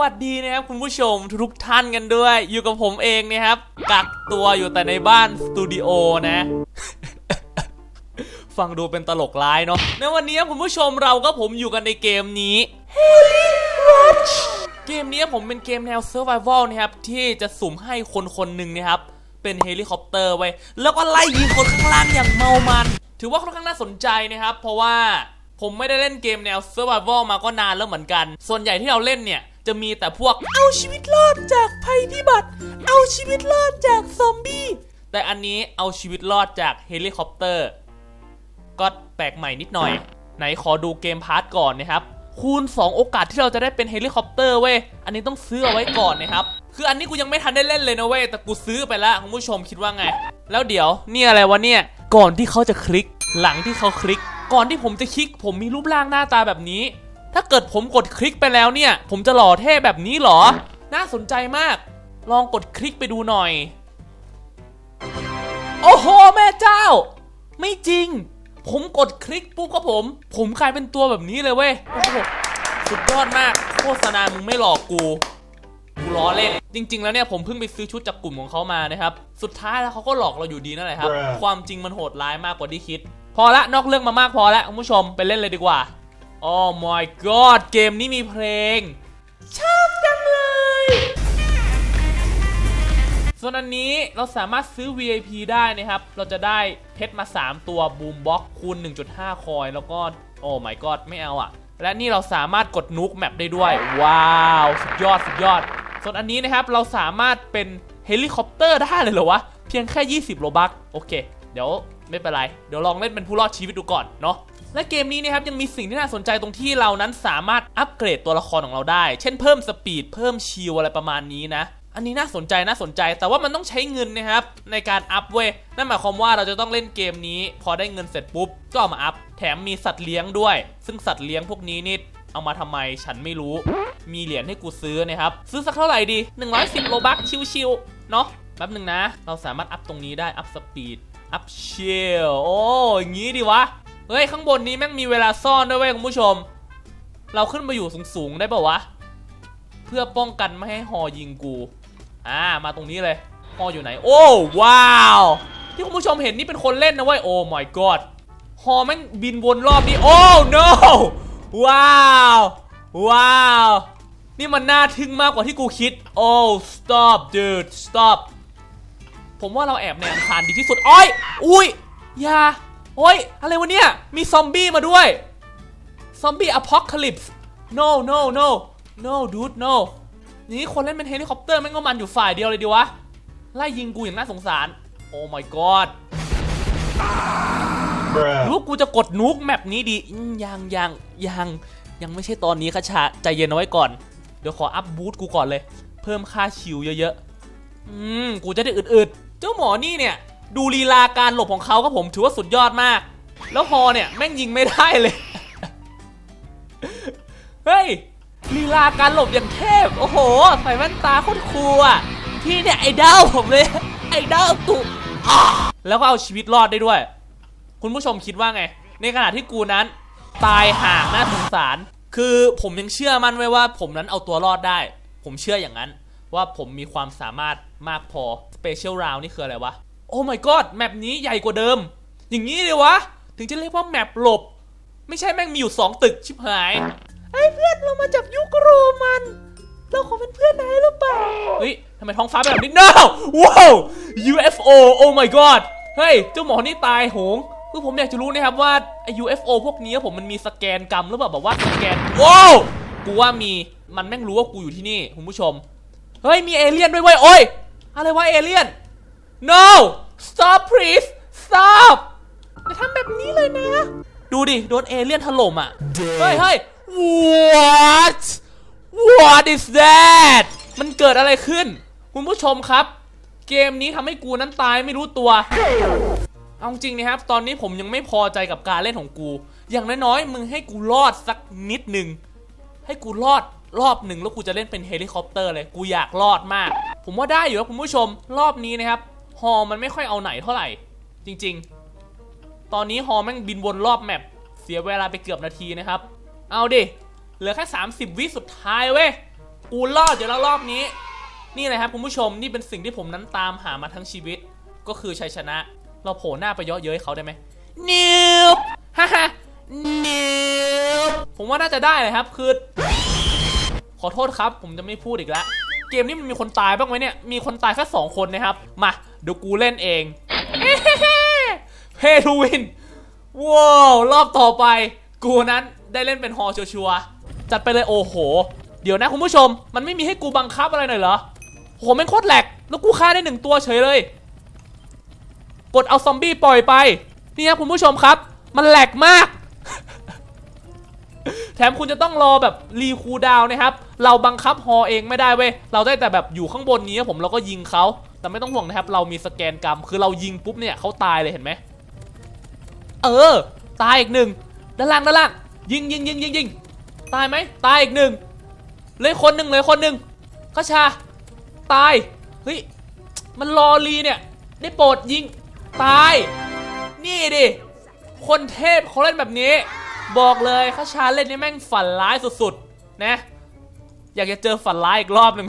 วัสดีนะครับคุณผู้ชมทุกท่านกันด้วย อยู่กับผมเองนะครับ กักตัวอยู่แต่ในบ้านสตูดิโอนะ ฟังดูเป็นตลกร้ายเนาะในวันนี้คุณผู้ชมเราก็ผมอยู่กันในเกมนี้ เกมนี้ผมเป็นเกมแนว Survival นะครับ ที่จะสุ่มให้คนคนหนึ่งนะครับ เป็นเฮลิคอปเตอร์ไว้ แล้วก็ไล่ยิงคนข้างล่างอย่างเมามัน ถือว่าค่อนข้างน่าสนใจนะครับ เพราะว่าผมไม่ได้เล่นเกมแนว Survival มาก็นานแล้วเหมือนกัน ส่วนใหญ่ที่เราเล่นเนี่ย จะมีแต่พวกเอาชีวิตรอดจากภัยพิบัติ เอาชีวิตรอดจากซอมบี้ แต่อันนี้เอาชีวิตรอดจากเฮลิคอปเตอร์ ก็แปลกใหม่นิดหน่อย ไหนขอดูเกมพาร์ทก่อนนะครับ คูณ 2 โอกาสที่เราจะได้เป็นเฮลิคอปเตอร์เว้ย อันนี้ต้องซื้อเอาไว้ก่อนนะครับ คืออันนี้กูยังไม่ทันได้เล่นเลยนะเว้ย แต่กูซื้อไปแล้วคุณผู้ชมคิดว่าไง แล้วเดี๋ยวเนี่ยอะไรวะเนี่ย ก่อนที่เขาจะคลิก หลังที่เขาคลิก ก่อนที่ผมจะคลิก ผมมีรูปร่างหน้าตาแบบนี้ ถ้าเกิดผมกดคลิกไปแล้วเนี่ย ผมจะหล่อเท่แบบนี้เหรอ น่าสนใจมาก ลองกดคลิกไปดูหน่อย โอ้โห แม่เจ้า ไม่จริง ผมกดคลิกปุ๊บก็ผม ผมกลายเป็นตัวแบบนี้เลยเว้ยโอ้โหสุดยอดมาก โฆษณามึงไม่หลอกกูกูล้อเล่น จริง ๆ แล้วเนี่ยผมเพิ่งไปซื้อชุดจากกลุ่มของเขามานะครับ สุดท้ายแล้วเขาก็หลอกเราอยู่ดีนั่นแหละครับ Bruh ความจริงมันโหดร้ายมากกว่าที่คิด พอละนอกเรื่องมามากพอละคุณผู้ชมไปเล่นเลยดีกว่า โอ้ my god เกมนี้มีเพลง ชอบจังเลย ส่วนอันนี้เราสามารถซื้อ VIP ได้นะครับ เราจะได้เพชรมา 3 ตัวบูมบ็อกคูณ 1.5 คอย แล้วก็ โอ้ my god ไม่เอาอะและนี่เราสามารถกดนุกแมปได้ด้วย ว้าว สุดยอด สุดยอด ส่วนอันนี้นะครับ เราสามารถเป็นเฮลิคอปเตอร์ได้เลยเหรอวะ เพียงแค่ 20 โลบักโอเค เดี๋ยวไม่เป็นไร เดี๋ยวลองเล่นเป็นผู้รอดชีวิตดูก่อนเนาะ และเกมนี้นะครับยังมีสิ่งที่น่าสนใจตรงที่เรานั้นสามารถอัปเกรดตัวละครของเราได้ เช่นเพิ่มสปีดเพิ่มชิลอะไรประมาณนี้นะ อันนี้น่าสนใจน่าสนใจ แต่ว่ามันต้องใช้เงินนะครับในการอัพเว้ยนั่นหมายความว่าเราจะต้องเล่นเกมนี้ พอได้เงินเสร็จปุ๊บก็เอามาอัพ แถมมีสัตว์เลี้ยงด้วย ซึ่งสัตว์เลี้ยงพวกนี้นี่เอามาทำไมฉันไม่รู้ มีเหรียญให้กูซื้อนะครับ ซื้อสักเท่าไหร่ดี 110 โลบัคชิวๆ เนาะแป๊บหนึ่งนะ เราสามารถอัพตรงนี้ได้ อัพสปีด อัพเชลโอ้อย่างงี้ดีวะ เฮ้ยข้างบนนี้แม่งมีเวลาซ่อนด้วยเว้ยคุณผู้ชม เราขึ้นมาอยู่สูงๆได้ป่าวะ เพื่อป้องกันไม่ให้ฮอยิงกู อ่ามาตรงนี้เลยฮออยู่ไหน โอ้ว้าว ที่คุณผู้ชมเห็นนี่เป็นคนเล่นนะเว้ยโอ้ my god ฮอแม่งบินวนรอบนี้โอ้ no ว้าวว้าวนี่มันน่าทึ่งมากกว่าที่กูคิด โอ้ stop dude stop ผมว่าเราแอบในอังคารดีที่สุด อ้อย อุ้ย อย่า โอ้ย อะไรวะเนี่ย มีซอมบี้มาด้วย ซอมบี้อพอคาลิปส์ no no no no dude no นี่คนเล่นเป็นเฮลิคอปเตอร์แม่งก็มันอยู่ฝ่ายเดียวเลยดีวะ ไล่ยิงกูอย่างน่าสงสาร โอ้ my god หรือ Bruh. ว่ากูจะกดนุกแมปนี้ดีอืมยังยังยังยังไม่ใช่ตอนนี้ค่ะชาใจเย็นเอาไว้ก่อน เดี๋ยวขออัพบูทกูก่อนเลย เพิ่มค่าชิวเยอะๆ อืม กูจะได้อึดๆ เจ้าหมอนี่เนี่ย ดูลีลาการหลบของเขาก็ผมถือว่าสุดยอดมาก แล้วฮอเนี่ยแม่งยิงไม่ได้เลย เฮ้ยลีลาการหลบอย่างเทพ โอ้โห ใส่แว่นตาโคตรคูลอะ ที่เนี่ยไอ้ดาวผมเลย ไอ้ดาวตุแล้วก็เอาชีวิตรอดได้ด้วย คุณผู้ชมคิดว่าไง ในขณะที่กูนั้น ตายห่างน่าสงสาร คือผมยังเชื่อมั่นไว้ว่า ผมนั้นเอาตัวรอดได้ ผมเชื่ออย่างนั้น ว่าผมมีความสามารถมากพอ Special Round นี่คืออะไรวะ โอ้ my god แมปนี้ใหญ่กว่าเดิม อย่างนี้เลยวะ ถึงจะเรียกว่าแมปหลบ ไม่ใช่แม่งมีอยู่2ตึกชิบหายไอ้เพื่อนเรามาจากยุคโรมัน เราขอเป็นเพื่อนนายหรือเปล่า เฮ้ยทำไมท้องฟ้าเป็นแบบนี้ no ว้าว UFO oh my god เฮ้ย เจ้าหมอนี่ตายโหงคือผมอยากจะรู้นะครับว่าไอ้ UFO พวกนี้ผมมันมีสแกนกรรมหรือเปล่าแบบว่าสแกนว้าวกูว่ามีมันแม่งรู้ว่ากูอยู่ที่นี่คุณผู้ชม เฮ้ยมีเอเลี่ยนด้วยเว้ยโอ้ยอะไรวะเอเลี่ยน no stop please stop อย่าทำแบบนี้เลยนะ ดูดิ โดนเอเลี่ยนถล่มอะ เฮ้ยเฮ้ย what what is that มันเกิดอะไรขึ้น คุณผู้ชมครับ เกมนี้ทำให้กูนั้นตายไม่รู้ตัว เอาจริงนะครับ ตอนนี้ผมยังไม่พอใจกับการเล่นของกู อย่างน้อยๆ มึงให้กูรอดสักนิดหนึ่ง ให้กูรอดรอบหนึ่งแล้วกูจะเล่นเป็นเฮลิคอปเตอร์เลย กูอยากรอดมาก ผมว่าได้อยู่ครับคุณผู้ชม รอบนี้นะครับ ฮอมันไม่ค่อยเอาไหนเท่าไหร่ จริง ๆ ตอนนี้ฮอแม่งบินวนรอบแมปเสียเวลาไปเกือบนาทีนะครับ เอาดิ เหลือแค่ 30 วิสุดท้ายเว้ย กูรอดเดี๋ยวแล้วรอบนี้ นี่เลยครับคุณผู้ชมนี่เป็นสิ่งที่ผมนั้นตามหามาทั้งชีวิต ก็คือชัยชนะ เราโผล่หน้าไปเยอะเย้ยเขาได้ไหมนิวฮ่าฮ่านิวผมว่าน่าจะได้เลยครับคือ ขอโทษครับ ผมจะไม่พูดอีกแล้วเกมนี้มันมีคนตายบ้างไหมเนี่ย มีคนตายแค่สองคนนะครับ มา เดี๋ยวกูเล่นเองเพทูวินว้าวรอบต่อไป กูนั้นได้เล่นเป็นฮอชัวร์ๆจัดไปเลยโอ้โห เดี๋ยวนะคุณผู้ชม มันไม่มีให้กูบังคับอะไรหน่อยเหรอโหแม่งโคตรแหลก แล้วกูฆ่าได้หนึ่งตัวเฉยเลย กดเอาซอมบี้ปล่อยไป นี่ครับคุณผู้ชมครับ มันแหลกมาก แถมคุณจะต้องรอแบบรีคูดาวนะครับ เราบังคับฮอเองไม่ได้เว้ย เราได้แต่แบบอยู่ข้างบนนี้ครับผมเราก็ยิงเขา แต่ไม่ต้องห่วงนะครับ เรามีสแกนกรรม คือเรายิงปุ๊บเนี่ยเขาตายเลยเห็นไหม เออ ตายอีกหนึ่ง ด้านล่างด้านล่าง ยิงยิงยิงยิงยิง ตายไหม ตายอีกหนึ่ง เลยคนหนึ่งเลยคนหนึ่งกระชา ตาย เฮ้ย มันรอรีเนี่ย ได้โปรดยิง ตาย นี่ดิ คนเทพเขาเล่นแบบนี้ บอกเลยเขาชาเล่นนี่แม่งฝันร้ายสุดๆ นะ อยากจะเจอฝันร้ายอีกรอบหนึ่ง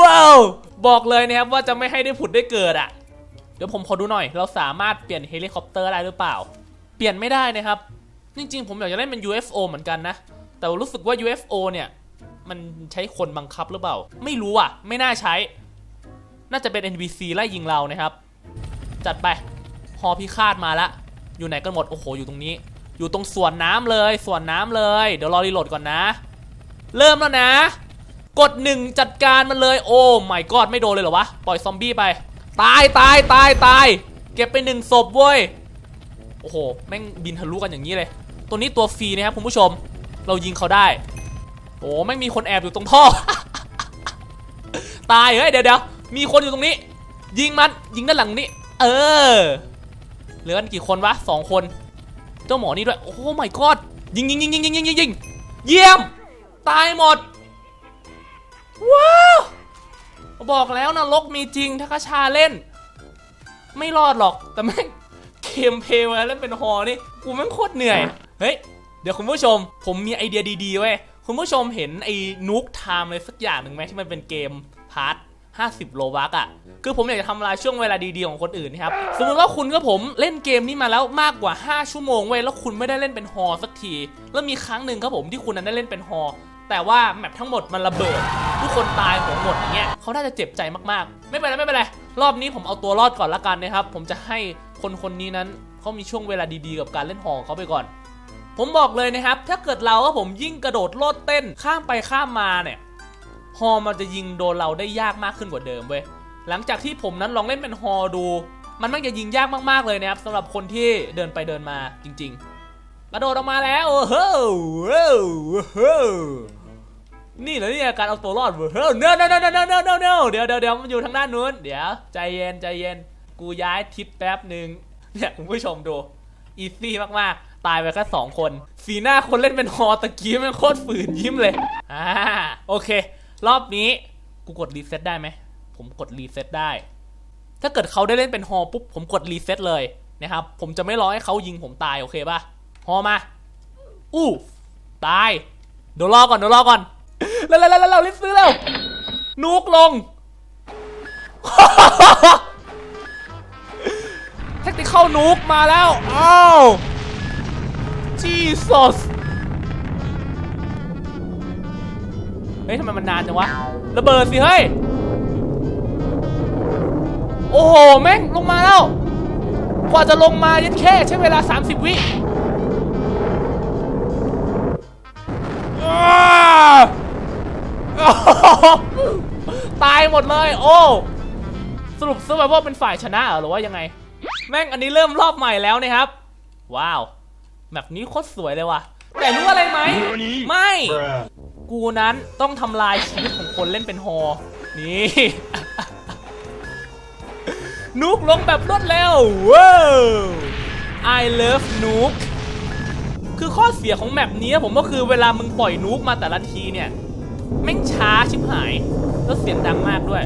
ว้าว บอกเลยนะครับว่าจะไม่ให้ได้ผุดได้เกิดอะ เดี๋ยวผมขอดูหน่อย เราสามารถเปลี่ยนเฮลิคอปเตอร์ได้หรือเปล่า เปลี่ยนไม่ได้นะครับ จริงๆ ผมอยากจะเล่นเป็น UFO เหมือนกันนะ แต่รู้สึกว่า UFO เนี่ย มันใช้คนบังคับหรือเปล่า ไม่รู้อะ ไม่น่าใช้ น่าจะเป็น NPC ไล่ยิงเรานะครับ จัดไปฮอพิฆาตมาละ อยู่ไหนกันหมด โอ้โห อยู่ตรงนี้ อยู่ตรงสวนน้ำเลยสวนน้ำเลย เดี๋ยวรอรีโหลดก่อนนะ เริ่มแล้วนะ กดหนึ่งจัดการมันเลย โอ้ไม่กอดไม่โดนเลยเหรอวะ ปล่อยซอมบี้ไป ตายตายตายตาย เก็บไปหนึ่งศพเว้ย โอ้โห แม่งบินทะลุกันอย่างนี้เลย ตัวนี้ตัวฟรีนะครับคุณผู้ชม เรายิงเขาได้ โอ้ไม่งมีคนแอบอยู่ตรงท่อ ตายเฮ้ยเดี๋ยวเดี๋ยวมีคนอยู่ตรงนี้ ยิงมัน ยิงด้านหลังนี้ เออ ลือกันกี่คนวะสองคน เจ้าหมอนี่ด้วย โอ้ my god ยิงยิงยิงยิงยิงยิงยิงยิงเยี่ยม ตายหมด ว้าว บอกแล้วนรกมีจริงถ้ากชาเล่น ไม่รอดหรอก แต่แม่งเกมเพลย์มาเล่นเป็นฮอนี่ กูแม่งโคตรเหนื่อย เฮ้ย เดี๋ยวคุณผู้ชม ผมมีไอเดียดีๆเว้ย คุณผู้ชมเห็นไอ้นุกไทม์เลยสักอย่างหนึ่งไหมที่มันเป็นเกมพาร์ท 50 โลบักอะ คือผมอยากจะทำลายช่วงเวลาดีๆของคนอื่นนะครับ สมมติว่าคุณกับผมเล่นเกมนี้มาแล้วมากกว่า 5 ชั่วโมงเว้ย แล้วคุณไม่ได้เล่นเป็นฮอสักที แล้วมีครั้งหนึ่งครับผมที่คุณนั้นได้เล่นเป็นฮอ แต่ว่าแมปทั้งหมดมันระเบิด ทุกคนตายหัวหมดอย่างเงี้ยเขาน่าจะเจ็บใจมากๆ ไม่เป็นไรไม่เป็นไร รอบนี้ผมเอาตัวรอดก่อนละกันนะครับ ผมจะให้คนคนนี้นั้นเขามีช่วงเวลาดีๆ กับการเล่นฮอเขาไปก่อน ผมบอกเลยนะครับ ถ้าเกิดเราก็ผมยิ่งกระโดดโลดเต้นข้ามไปข้ามมาเนี่ย ฮอมันจะยิงโดนเราได้ยากมากขึ้นกว่าเดิมเว้ยหลังจากที่ผมนั้นลองเล่นเป็นฮอดู มันมักจะยิงยากมากๆเลยนะครับสำหรับคนที่เดินไปเดินมาจริง ๆ กระโดดออกมาแล้วโอ้โหนี่เหรอเนี่ยการเอาตัวรอดเฮ้ยเนเนเเนเนเเนเดี๋ยวเดี๋ยวเดี๋ยวมันอยู่ทางด้านนู้นเดี๋ยวใจเย็นใจเย็นกูย้ายทิศแป๊บหนึ่งเนี่ยคุณผู้ชมดูอีซี่มากๆ ตายไปแค่สองคน สีหน้าคนเล่นเป็นฮอตะกี้มันโคตรฝืนยิ้มเลยอ่าโอเค รอบนี้กูกดรีเซ็ตได้ไหม ผมกดรีเซ็ตได้ ถ้าเกิดเขาได้เล่นเป็นฮอปุ๊บ ผมกดรีเซ็ตเลยนะครับ ผมจะไม่รอให้เขายิงผมตาย โอเคป่ะ ฮอมา อู้ตาย เดี๋ยวรอก่อน เดี๋ยวรอก่อนเร็วเร็วเร็วเร็วรีบซื้อเร็ว นุกลง แท็กติเข้านุกมาแล้ว อ้าวจีสส เฮ้ยทำไมมันนานจังวะ ระเบิดสิเฮ้ย โอ้โห แม่งลงมาแล้ว กว่าจะลงมายัดแค่ใช้เวลา 30 วิตายหมดเลย โอ้สรุปซื้อไปว่าเป็นฝ่ายชนะเหรอหรือว่ายังไง แม่งอันนี้เริ่มรอบใหม่แล้วนะครับ ว้าว แบบนี้โคตรสวยเลยว่ะ แต่รู้อะไรไหม ไม่ กูนั้นต้องทำลายชีวิตของคนเล่นเป็นฮอ นี่ นุกลงแบบรวดเร็วว้าว I love นุกคือข้อเสียของแมปนี้ผมก็คือเวลามึงปล่อยนุกมาแต่ละทีเนี่ยแม่งช้าชิบหาย แล้วเสียงดังมากด้วย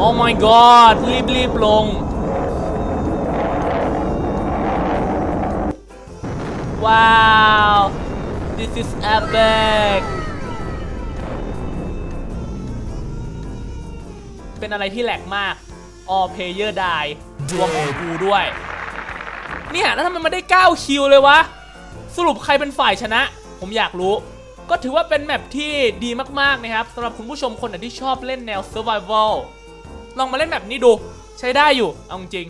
Oh my god รีบรีบลง ว้าว this is epic เป็นอะไรที่แหลกมาก all player die รวมของกูด้วย เนี่ย แล้วทำไมมันได้ 9 คิวเลยวะ สรุปใครเป็นฝ่ายชนะ ผมอยากรู้ ก็ถือว่าเป็นแมปที่ดีมาก ๆ นะครับสำหรับคุณผู้ชมคนไหนที่ชอบเล่นแนว survival ลองมาเล่นแบบนี้ดู ใช้ได้อยู่ เอาจริง